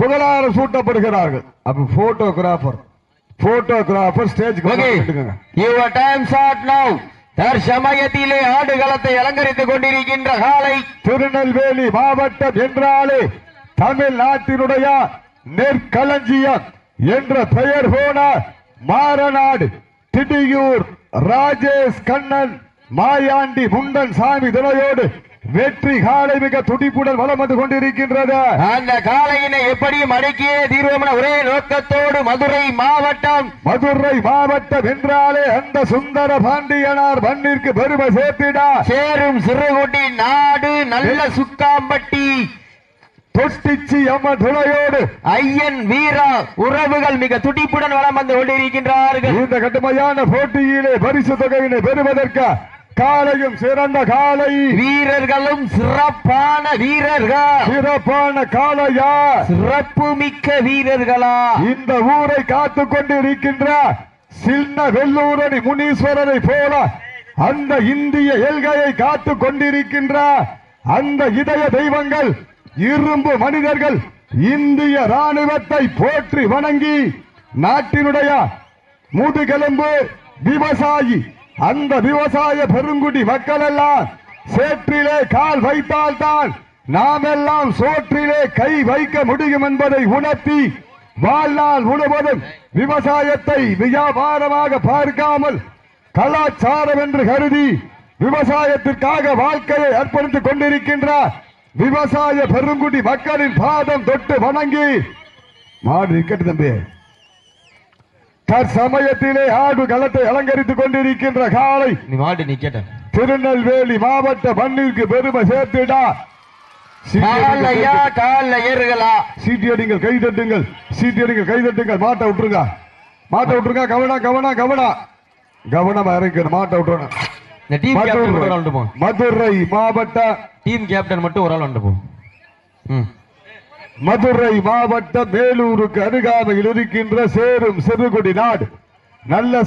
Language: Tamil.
புகழாரம் சூட்டப்படுகிறார்கள். அப்ப photographer photographer stage your time short now தற்சமயத்திலே ஆடுகளத்தை அலங்கரித்துக் கொண்டிருக்கின்ற காலை. திருநெல்வேலி மாவட்டம் என்றாலே தமிழ்நாட்டினுடைய நெற்களஞ்சியம் என்ற பெயர் போன மாரநாடு திடியூர் ராஜேஷ் கண்ணன் மாயாண்டி முண்டன் சாமி துணையோடு வெற்றி காலை மிக துடிப்புடன் வலம் வந்து கொண்டிருக்கின்றது. அந்த காளையினை எப்படியும் அடக்கியே தீர்வோம் ஒரே நோக்கத்தோடு மதுரை மாவட்டம். மதுரை மாவட்டம் என்றாலே அந்த சுந்தர பாண்டியனார் மண்ணிற்கு பெருமை சேர்த்திடா. சேரும் சிறுகுட்டி நாடு நல்ல சுக்காம்பட்டி. தொட்டிச்சி அம்ம துணையோடு ஐயன் வீரா உறவுகள் மிக துடிப்புடன் வலம் வந்து கொண்டிருக்கின்றார்கள். இந்த கடுமையான போட்டியிலே பரிசு தொகையினை பெறுவதற்கு காலையும் சிறந்த காலை. வீரர்களும் சிறப்பான வீரர்கள். சிறப்பான காளையா? சிறப்பு மிக்க வீரர்களா? இந்த ஊரை காத்து கொண்டிருக்கின்ற சின்ன வெள்ளூரணி முனீஸ்வரரை போல அந்த இந்திய எல்கையை காத்து கொண்டிருக்கின்ற அந்த இதய தெய்வங்கள் இரும்பு மனிதர்கள் இந்திய ராணுவத்தை போற்றி வணங்கி நாட்டினுடைய முதுகெலும்பு விவசாயி அந்த விவசாய பெருங்குடி மக்கள் எல்லாம் சேற்றிலே கால் வைத்தால்தான் நாம் எல்லாம் சோற்றிலே கை வைக்க முடியும் என்பதை உணர்த்தி வாழ்நாள் முழுவதும் விவசாயத்தை வியாபாரமாக பார்க்காமல் கலாச்சாரம் என்று கருதி விவசாயத்திற்காக வாழ்க்கையை அர்ப்பணித்துக் கொண்டிருக்கின்ற விவசாய பெருங்குடி மக்களின் பாதம் தொட்டு வணங்கி மாடு இருக்கட்டு தம்பி. தற்சமயத்திலே ஆடு களத்தை அலங்கரித்துக் கொண்டிருக்கின்ற காலை. திருநெல்வேலி மாவட்ட மண்ணிற்கு பெருமை சேர்த்துடா. சீட்டியடிங்கள் கை தட்டுங்கள். சீட்டியடிங்கள் கை தட்டுங்கள். மாட்டை விட்டுருங்க. மாட்டை விட்டுருங்க. கவனம் கவனம் கவனம் கவனமா இறக்கணும் மாட்டை விட்டுறணும். மதுரை மாவட்ட டீம் கேப்டன் மட்டும் ஒரு ஆள் வந்து போ. ம். மதுரை மாவட்டம் மேலூருக்கு அருகாமையில் இருக்கின்ற சேரும் சிறுகுடி நாடு. நல்ல